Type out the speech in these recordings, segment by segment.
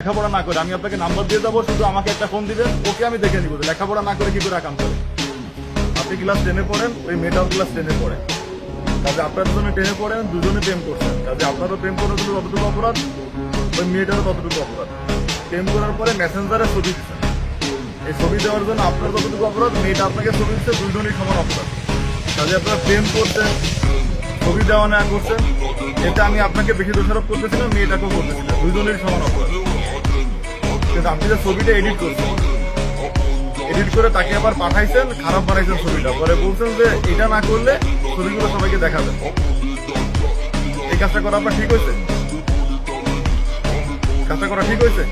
লেখাপড়া না করে, আমি আপনাকে নাম্বার দিয়ে দেবো, শুধু আমাকে একটা ফোন দিবেন, ওকে আমি দেখে নিবো লেখাপড়া না করে কি করে আকাম করে। আপনি ক্লাস টেনে পড়েন, ওই মেয়েটাও ক্লাস টেনে পড়ে। কাজে আপনার দুজনে টেনে পড়েন দুজনে প্রেম করছেন। কাজে আপনারও প্রেম করার জন্য ততটুকু অপরাধ, ওই মেয়েটারও ততটুকু অপরাধ। প্রেম করার পরে মেসেঞ্জারে ছবি দিচ্ছেন। এই ছবি দেওয়ার জন্য আপনার ততটুকু অপরাধ, মেয়েটা আপনাকে ছবি দিচ্ছে দুজনই সমান অপরাধ। কাজে আপনারা প্রেম করছেন, ছবি দেওয়া না করছেন এটা আমি আপনাকে বেশি দোষারোপ করতেছিলাম মেয়েটাকেও করতেছিলাম দুজনের সমান অপরাধ। কিন্তু আপনি যে ছবিটা এডিট করছেন এডিট করে তাকে আবার পাঠাইছেন, খারাপ বানাইছেন ছবিটা। পরে বলছেন যে এটা না করলে ছবিগুলো সবাইকে দেখাবেন এই কাজটা করা আপনার ঠিক হয়েছে? কাজটা করা ঠিক হয়েছে?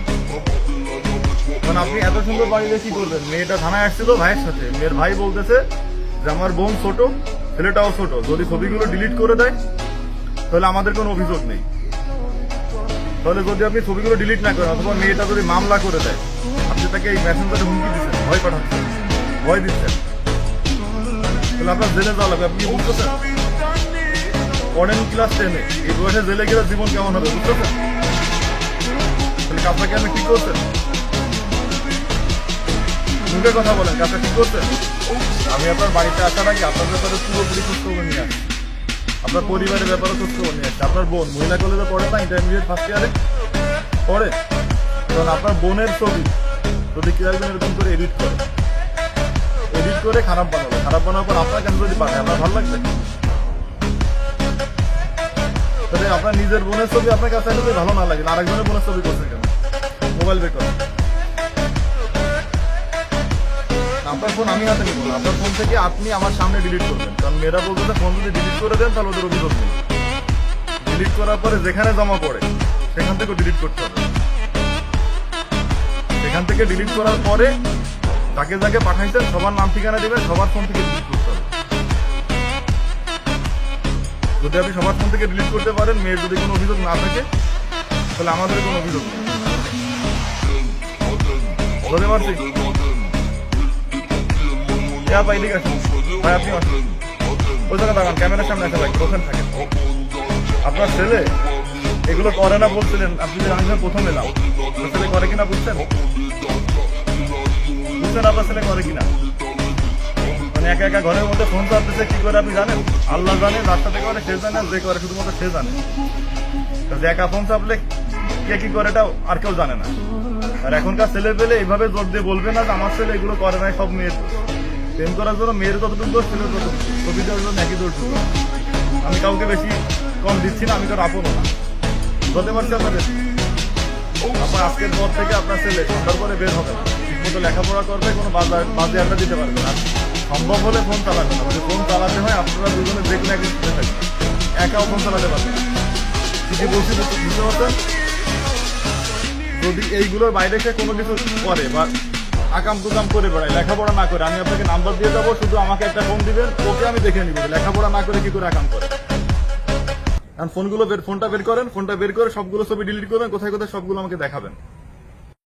মানে আপনি এত সুন্দর বাড়িতে কি করবেন? মেয়েটা থানায় আসছিল ভাইয়ের সাথে। মেয়ের ভাই বলতেছে যে, আমার বোন ছোট, ছেলেটাও ছোট। যদি ছবিগুলো ডিলিট করে দেয়, তাহলে আমাদের কোনো অভিযোগ নেই। তাহলে যদি আপনি ছবিগুলো ডিলিট না করেন অথবা মেয়েটা যদি মামলা করে দেয়, আপনি তাকে এই মেসেঞ্জারে হুমকি দিচ্ছেন, ভয় পাঠাচ্ছেন, ভয় দিচ্ছেন। তাহলে আপনার জেলে যাওয়া লাগবে, আপনি বুঝতেছেন? পড়েন ক্লাস টেনে এই বয়সে জেলে গেলে জীবন কেমন হবে, বুঝতেছেন? তাহলে কাজটাকে আপনি কি করছেন? মুখে কথা বলেন কাজটা ঠিক করছেন? আমি আপনার বাড়িতে আসার আগে আপনার ব্যাপারে পুরোপুরি খোঁজ খবর নিয়ে আসি আপনার পরিবারের ব্যাপারে খোঁজ খবর নিয়ে আসছি আপনার বোন, মহিলা কলেজে পড়ে না ইন্টারমিডিয়েট ফার্স্ট ইয়ারে পড়ে। কারণ আপনার বোনের ছবি যদি কেউ একজন এরকম করে এডিট করে। এডিট করে খারাপ বানাবে খারাপ বানানোর পর আপনার কাছে যদি পাঠায় আপনার ভালো লাগবে? তাহলে আপনার নিজের বোনের ছবি আপনার কাছে ভালো না লাগে আরেকজনের বোনের ছবি করছে কেন? মোবাইল বের আপনার ফোন আমি হাতে নিব আপনার ফোন থেকে আপনি আমার সামনে ডিলিট করবেন। কারণ মেয়েরা বলবে যে ফোন যদি ডিলিট করে দেন তাহলে ওদের অভিযোগ নেই। ডিলিট করার পরে যেখানে জমা পড়ে সেখান থেকে ডিলিট করতে হবে। সেখান থেকে ডিলিট করার পরে যাকে যাকে পাঠাইছেন সবার নাম ঠিকানা দিবেন সবার ফোন থেকে ডিলিট করতে হবে। যদি আপনি সবার ফোন থেকে ডিলিট করতে পারেন মেয়ের যদি কোনো অভিযোগ না থাকে তাহলে আমাদের কোনো অভিযোগ নেই। বুঝতে পারছি? এদিকে আসুন। ভাই, আপনি ওই জায়গায় দাঁড়ান ক্যামেরার সামনে আসা ভাই ওখানে থাকেন। আপনার ছেলে? এগুলো করে না বলছিলেন, আপনি যে আমি প্রথম এলাম। আপনার ছেলে করে কিনা বুঝছেন? বুঝছেন আপনার ছেলে করে কিনা? মানে একা একা ঘরের মধ্যে ফোন চাপতেছে কি করে আপনি জানেন? আল্লাহ জানে সাথে করে, সে জানে যে করে, শুধুমাত্র সে জানে। যে একা ফোন চাপলে কে কি করে এটা আর কেউ জানে না। আর এখনকার ছেলে পেলে এইভাবে জোর দিয়ে বলবে না যে, আমার ছেলে এগুলো করে নাই, সব মেয়ের। প্রেম করার জন্য মেয়ের যতটুকু দোষ, ছেলের ততটুকু দেওয়ার জন্য একই দোষ আমি কাউকে বেশি কম দিচ্ছি না, আমি তো আপনও না। বলতে পারছি আপনাদের? আপনার আজকের পর থেকে আপনার ছেলে সন্ধ্যার পরে বের হবে। না ঠিকমতো লেখাপড়া করবে, কোনো বাজার বাজে আড্ডা দিতে পারবে না। সম্ভব হলে ফোন চালাবে না। যদি ফোন চালাতে হয়, আপনারা দুজনে যে কোনো একদিন শুনে থাকবেন। একাও ফোন চালাতে পারবে না। কি কি বলছি বুঝতে পারছেন? যদি এইগুলোর বাইরে সে কোনো কিছু করে বা আকাম কুকাম করে বেড়ায়। লেখাপড়া না করে। আমি আপনাকে নাম্বার দিয়ে যাব শুধু আমাকে একটা ফোন দিবেন, ওকে আমি দেখে নিব লেখাপড়া না করে কি করে আকাম করে। কারণ ফোনগুলো বের ফোনটা বের করেন ফোনটা বের করে সবগুলো ছবি ডিলিট করবেন, কোথায় কোথায় সবগুলো আমাকে দেখাবেন।